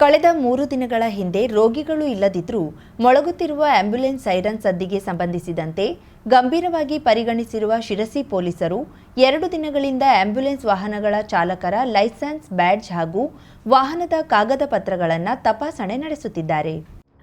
ಕಳೆದ ಮೂರು ದಿನಗಳ ಹಿಂದೆ ರೋಗಿಗಳು ಇಲ್ಲದಿದ್ದರೂ ಮೊಳಗುತ್ತಿರುವ ಆಂಬ್ಯುಲೆನ್ಸ್ ಸೈರನ್ ಸದ್ದಿಗೆ ಸಂಬಂಧಿಸಿದಂತೆ ಗಂಭೀರವಾಗಿ ಪರಿಗಣಿಸಿರುವ ಶಿರಸಿ ಪೊಲೀಸರು ಎರಡು ದಿನಗಳಿಂದ ಆಂಬ್ಯುಲೆನ್ಸ್ ವಾಹನಗಳ ಚಾಲಕರ ಲೈಸೆನ್ಸ್ ಬ್ಯಾಡ್ಜ್ ಹಾಗೂ ವಾಹನದ ಕಾಗದ ಪತ್ರಗಳನ್ನು ತಪಾಸಣೆ ನಡೆಸುತ್ತಿದ್ದಾರೆ.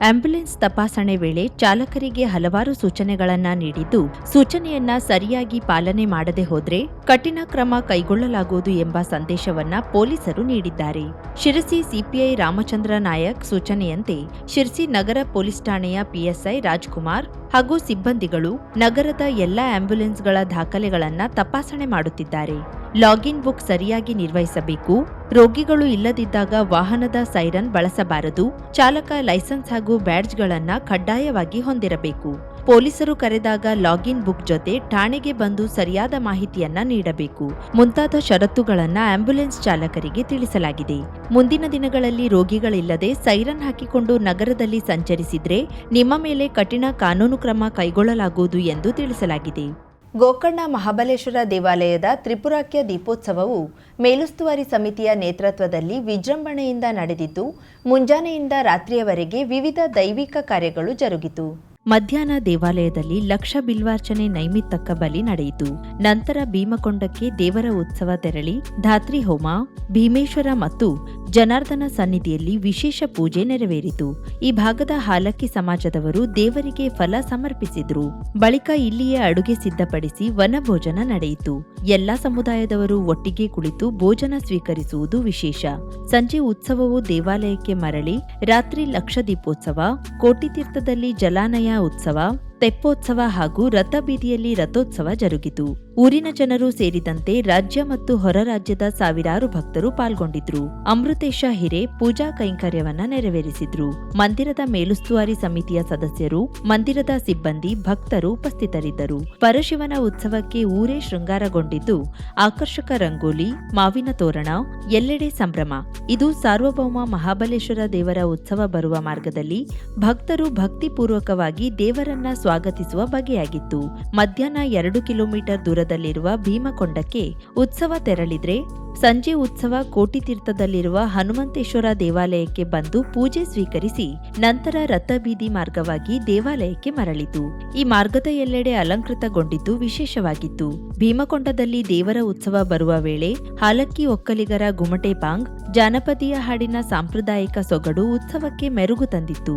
ಆಂಬ್ಯುಲೆನ್ಸ್ ತಪಾಸಣೆ ವೇಳೆ ಚಾಲಕರಿಗೆ ಹಲವಾರು ಸೂಚನೆಗಳನ್ನು ನೀಡಿದ್ದು, ಸೂಚನೆಯನ್ನ ಸರಿಯಾಗಿ ಪಾಲನೆ ಮಾಡದೆ ಹೋದ್ರೆ ಕಠಿಣ ಕ್ರಮ ಕೈಗೊಳ್ಳಲಾಗುವುದು ಎಂಬ ಸಂದೇಶವನ್ನ ಪೊಲೀಸರು ನೀಡಿದ್ದಾರೆ. ಶಿರಸಿ ಸಿಪಿಐ ರಾಮಚಂದ್ರ ನಾಯಕ್ ಸೂಚನೆಯಂತೆ ಶಿರಸಿ ನಗರ ಪೊಲೀಸ್ ಠಾಣೆಯ ಪಿಎಸ್ಐ ರಾಜ್ಕುಮಾರ್ ಹಾಗೂ ಸಿಬ್ಬಂದಿಗಳು ನಗರದ ಎಲ್ಲಾ ಆಂಬ್ಯುಲೆನ್ಸ್ಗಳ ದಾಖಲೆಗಳನ್ನು ತಪಾಸಣೆ ಮಾಡುತ್ತಿದ್ದಾರೆ. ಲಾಗಿನ್ ಬುಕ್ ಸರಿಯಾಗಿ ನಿರ್ವಹಿಸಬೇಕು. ರೋಗಿಗಳು ಇಲ್ಲದಿದ್ದಾಗ ವಾಹನದ ಸೈರನ್ ಬಳಸಬಾರದು. ಚಾಲಕ ಲೈಸೆನ್ಸ್ ಹಾಗೂ ಬ್ಯಾಡ್ಜ್ಗಳನ್ನು ಕಡ್ಡಾಯವಾಗಿ ಹೊಂದಿರಬೇಕು. ಪೊಲೀಸರು ಕರೆದಾಗ ಲಾಗಿನ್ ಬುಕ್ ಜೊತೆ ಠಾಣೆಗೆ ಬಂದು ಸರಿಯಾದ ಮಾಹಿತಿಯನ್ನ ನೀಡಬೇಕು. ಮುಂತಾದ ಷರತ್ತುಗಳನ್ನು ಆಂಬ್ಯುಲೆನ್ಸ್ ಚಾಲಕರಿಗೆ ತಿಳಿಸಲಾಗಿದೆ. ಮುಂದಿನ ದಿನಗಳಲ್ಲಿ ರೋಗಿಗಳಿಲ್ಲದೆ ಸೈರನ್ ಹಾಕಿಕೊಂಡು ನಗರದಲ್ಲಿ ಸಂಚರಿಸಿದ್ರೆ ನಿಮ್ಮ ಮೇಲೆ ಕಠಿಣ ಕಾನೂನು ಕ್ರಮ ಕೈಗೊಳ್ಳಲಾಗುವುದು ಎಂದು ತಿಳಿಸಲಾಗಿದೆ. ಗೋಕರ್ಣ ಮಹಾಬಲೇಶ್ವರ ದೇವಾಲಯದ ತ್ರಿಪುರಾಖ್ಯ ದೀಪೋತ್ಸವವು ಮೇಲುಸ್ತುವಾರಿ ಸಮಿತಿಯ ನೇತೃತ್ವದಲ್ಲಿ ವಿಜೃಂಭಣೆಯಿಂದ ನಡೆದಿದ್ದು, ಮುಂಜಾನೆಯಿಂದ ರಾತ್ರಿಯವರೆಗೆ ವಿವಿಧ ದೈವಿಕ ಕಾರ್ಯಗಳು ಜರುಗಿತು. ಮಧ್ಯಾಹ್ನ ದೇವಾಲಯದಲ್ಲಿ ಲಕ್ಷ ಬಿಲ್ವಾರ್ಚನೆ ನೈಮಿತ್ತಕ್ಕ ಬಲಿ ನಡೆಯಿತು. ನಂತರ ಭೀಮಕೊಂಡಕ್ಕೆ ದೇವರ ಉತ್ಸವ ತೆರಳಿ ಧಾತ್ರಿ ಹೋಮ, ಭೀಮೇಶ್ವರ ಮತ್ತು ಜನಾರ್ದನ ಸನ್ನಿಧಿಯಲ್ಲಿ ವಿಶೇಷ ಪೂಜೆ ನೆರವೇರಿತು. ಈ ಭಾಗದ ಹಾಲಕ್ಕಿ ಸಮಾಜದವರು ದೇವರಿಗೆ ಫಲ ಸಮರ್ಪಿಸಿದ್ರು. ಬಳಿಕ ಇಲ್ಲಿಯೇ ಅಡುಗೆ ಸಿದ್ಧಪಡಿಸಿ ವನಭೋಜನ ನಡೆಯಿತು. ಎಲ್ಲಾ ಸಮುದಾಯದವರು ಒಟ್ಟಿಗೆ ಕುಳಿತು ಭೋಜನ ಸ್ವೀಕರಿಸುವುದು ವಿಶೇಷ. ಸಂಜೆ ಉತ್ಸವವು ದೇವಾಲಯಕ್ಕೆ ಮರಳಿ ರಾತ್ರಿ ಲಕ್ಷ ದೀಪೋತ್ಸವ ಕೋಟಿತೀರ್ಥದಲ್ಲಿ ಜಲಾನಯ ಉತ್ಸವ ತೆಪ್ಪೋತ್ಸವ ಹಾಗೂ ರಥಬೀದಿಯಲ್ಲಿ ರಥೋತ್ಸವ ಜರುಗಿತು. ಊರಿನ ಜನರು ಸೇರಿದಂತೆ ರಾಜ್ಯ ಮತ್ತು ಹೊರ ರಾಜ್ಯದ ಸಾವಿರಾರು ಭಕ್ತರು ಪಾಲ್ಗೊಂಡಿದ್ರು. ಅಮೃತೇಶ ಹಿರೆ ಪೂಜಾ ಕೈಂಕರ್ಯವನ್ನ ನೆರವೇರಿಸಿದ್ರು. ಮಂದಿರದ ಮೇಲುಸ್ತುವಾರಿ ಸಮಿತಿಯ ಸದಸ್ಯರು, ಮಂದಿರದ ಸಿಬ್ಬಂದಿ, ಭಕ್ತರು ಉಪಸ್ಥಿತರಿದ್ದರು. ಪರಶಿವನ ಉತ್ಸವಕ್ಕೆ ಊರೇ ಶೃಂಗಾರಗೊಂಡಿದ್ದು, ಆಕರ್ಷಕ ರಂಗೋಲಿ, ಮಾವಿನ ತೋರಣ, ಎಲ್ಲೆಡೆ ಸಂಭ್ರಮ. ಇದು ಸಾರ್ವಭೌಮ ಮಹಾಬಲೇಶ್ವರ ದೇವರ ಉತ್ಸವ ಬರುವ ಮಾರ್ಗದಲ್ಲಿ ಭಕ್ತರು ಭಕ್ತಿಪೂರ್ವಕವಾಗಿ ದೇವರನ್ನ ಸ್ವಾಗತಿಸುವ ಬಗೆಯಾಗಿತ್ತು. ಮಧ್ಯಾಹ್ನ ಎರಡು ಕಿಲೋಮೀಟರ್ ದೂರದಲ್ಲಿರುವ ಭೀಮಕೊಂಡಕ್ಕೆ ಉತ್ಸವ ತೆರಳಿದ್ರೆ ಸಂಜೆ ಉತ್ಸವ ಕೋಟಿತೀರ್ಥದಲ್ಲಿರುವ ಹನುಮಂತೇಶ್ವರ ದೇವಾಲಯಕ್ಕೆ ಬಂದು ಪೂಜೆ ಸ್ವೀಕರಿಸಿ ನಂತರ ರಥಬೀದಿ ಮಾರ್ಗವಾಗಿ ದೇವಾಲಯಕ್ಕೆ ಮರಳಿತು. ಈ ಮಾರ್ಗದ ಎಲ್ಲೆಡೆ ಅಲಂಕೃತಗೊಂಡಿದ್ದು ವಿಶೇಷವಾಗಿತ್ತು. ಭೀಮಕೊಂಡದಲ್ಲಿ ದೇವರ ಉತ್ಸವ ಬರುವ ವೇಳೆ ಹಾಲಕ್ಕಿ ಒಕ್ಕಲಿಗರ ಗುಮಟೆ ಪಾಂಗ್, ಜಾನಪದೀಯ ಹಾಡಿನ ಸಾಂಪ್ರದಾಯಿಕ ಸೊಗಡು ಉತ್ಸವಕ್ಕೆ ಮೆರುಗು ತಂದಿತ್ತು.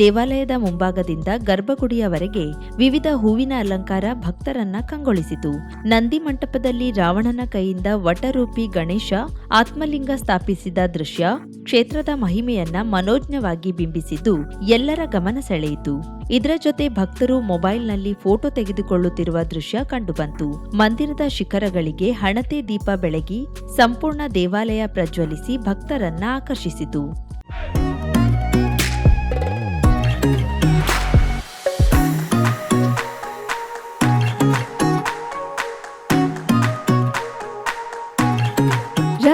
ದೇವಾಲಯದ ಮುಂಭಾಗದಿಂದ ಗರ್ಭಗುಡಿಯವರೆಗೆ ವಿವಿಧ ಹೂವಿನ ಅಲಂಕಾರ ಭಕ್ತರನ್ನ ಕಂಗೊಳಿಸಿತು. ನಂದಿ ಮಂಟಪದಲ್ಲಿ ರಾವಣನ ಕೈಯಿಂದ ವಟರೂಪಿ ಗಣೇಶ ಆತ್ಮಲಿಂಗ ಸ್ಥಾಪಿಸಿದ ದೃಶ್ಯ ಕ್ಷೇತ್ರದ ಮಹಿಮೆಯನ್ನ ಮನೋಜ್ಞವಾಗಿ ಬಿಂಬಿಸಿದ್ದು ಎಲ್ಲರ ಗಮನ ಸೆಳೆಯಿತು. ಇದರ ಜೊತೆ ಭಕ್ತರು ಮೊಬೈಲ್ನಲ್ಲಿ ಫೋಟೋ ತೆಗೆದುಕೊಳ್ಳುತ್ತಿರುವ ದೃಶ್ಯ ಕಂಡುಬಂತು. ಮಂದಿರದ ಶಿಖರಗಳಿಗೆ ಹಣತೆ ದೀಪ ಬೆಳಗಿ ಸಂಪೂರ್ಣ ದೇವಾಲಯ ಪ್ರಜ್ವಲಿಸಿ ಭಕ್ತರನ್ನ ಆಕರ್ಷಿಸಿತು.